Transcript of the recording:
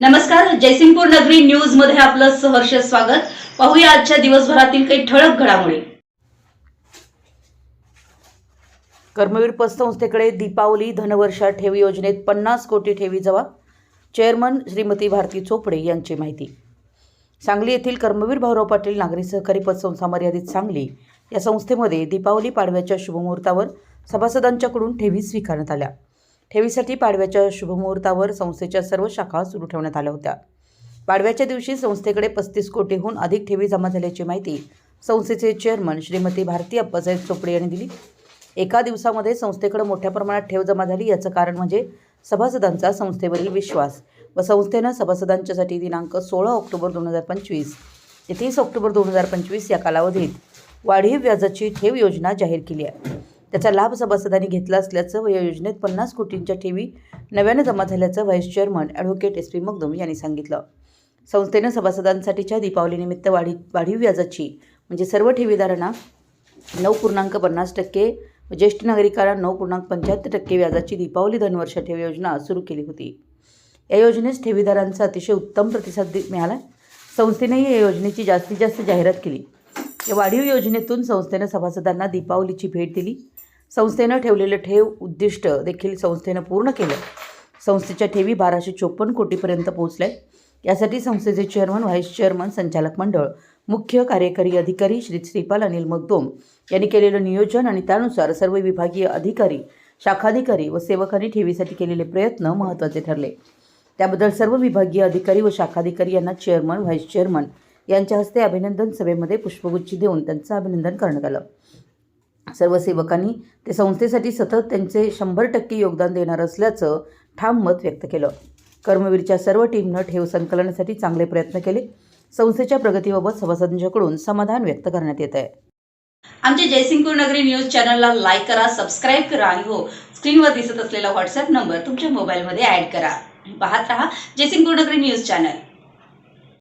नमस्कार जयसिंगपूर नगरी न्यूजमध्ये आपलं सहर्ष स्वागत. पाहूया आजच्या दिवसभरातील काही ठळक घडामोडी. कर्मवीर पतसंस्थेकडे दीपावली धनवर्षा ठेवी योजनेत पन्नास कोटी ठेवी जमा चेअरमन श्रीमती भारती चोपडे यांची माहिती. सांगली येथील कर्मवीर भाऊराव पाटील नागरी सहकारी पतसंस्था मर्यादित सांगली या संस्थेमध्ये दीपावली पाडव्याच्या शुभमुहूर्तावर सभासदांच्याकडून ठेवी स्वीकारण्यात आल्या. ठेवीसाठी पाडव्याच्या शुभमुहूर्तावर संस्थेच्या सर्व शाखा सुरू ठेवण्यात आल्या होत्या. पाडव्याच्या दिवशी संस्थेकडे पस्तीस कोटीहून अधिक ठेवी जमा झाल्याची माहिती संस्थेचे चेअरमन श्रीमती भारती अप्पासाहेब चोपडे यांनी दिली. एका दिवसामध्ये संस्थेकडे मोठ्या प्रमाणात ठेव जमा झाली याचं कारण म्हणजे सभासदांचा संस्थेवरील विश्वास व संस्थेनं सभासदांच्यासाठी दिनांक सोळा ऑक्टोबर दोन हजार पंचवीस ते तीस ऑक्टोबर दोन हजार पंचवीस या कालावधीत वाढीव व्याजाची ठेव योजना जाहीर केली आहे. त्याचा लाभ सभासदांनी घेतला असल्याचं व या योजनेत पन्नास कोटींच्या ठेवी नव्यानं जमा झाल्याचं vice chairman advocate S P Magdum यांनी सांगितलं. संस्थेनं सभासदांसाठीच्या दीपावलीनिमित्त वाढी वाढीव व्याजाची म्हणजे सर्व ठेवीदारांना नऊ पूर्णांक पन्नास टक्के ज्येष्ठ नागरिकांना नऊ पूर्णांक पंच्याहत्तर टक्के व्याजाची दीपावली धनवर्ष ठेव योजना सुरू केली होती. या योजनेस ठेवीदारांचा अतिशय उत्तम प्रतिसाद मिळाला. संस्थेनेही या योजनेची जास्तीत जास्त जाहिरात केली. या वाढीव योजनेतून संस्थेनं सभासदांना दीपावलीची भेट दिली. संस्थेनं ठेवलेलं ठेव उद्दिष्ट देखील संस्थेनं पूर्ण केलं. संस्थेच्या ठेवी बाराशे चोपन्न कोटीपर्यंत पोहोचल्या. यासाठी संस्थेचे चेअरमन व्हाईस चेअरमन संचालक मंडळ मुख्य कार्यकारी अधिकारी श्री श्रीपाल अनिल मगदोम यांनी केलेलं नियोजन आणि त्यानुसार सर्व विभागीय अधिकारी शाखाधिकारी व सेवकांनी ठेवीसाठी केलेले प्रयत्न महत्त्वाचे ठरले. त्याबद्दल सर्व विभागीय अधिकारी व शाखाधिकारी यांना चेअरमन व्हाईस चेअरमन यांच्या हस्ते अभिनंदन सभेमध्ये पुष्पगुच्छ देऊन त्यांचं अभिनंदन करण्यात आलं. सर्व सेवकांनी ते संस्थेसाठी सतत त्यांचे शंभर टक्के योगदान देणार असल्याचं ठाम मत व्यक्त केलं. कर्मवीरच्या सर्व टीमनं ठेव संकलनासाठी चांगले प्रयत्न केले. संस्थेच्या प्रगतीबाबत सभासदांच्याकडून समाधान व्यक्त करण्यात येत आहे. आमच्या जयसिंगपूर नगरी न्यूज चॅनलला लाईक करा सबस्क्राईब करा आणि हो स्क्रीनवर दिसत असलेला व्हॉट्सअप नंबर तुमच्या मोबाईलमध्ये ॲड करा. पाहत रहा जयसिंगपूर नगरी न्यूज चॅनल.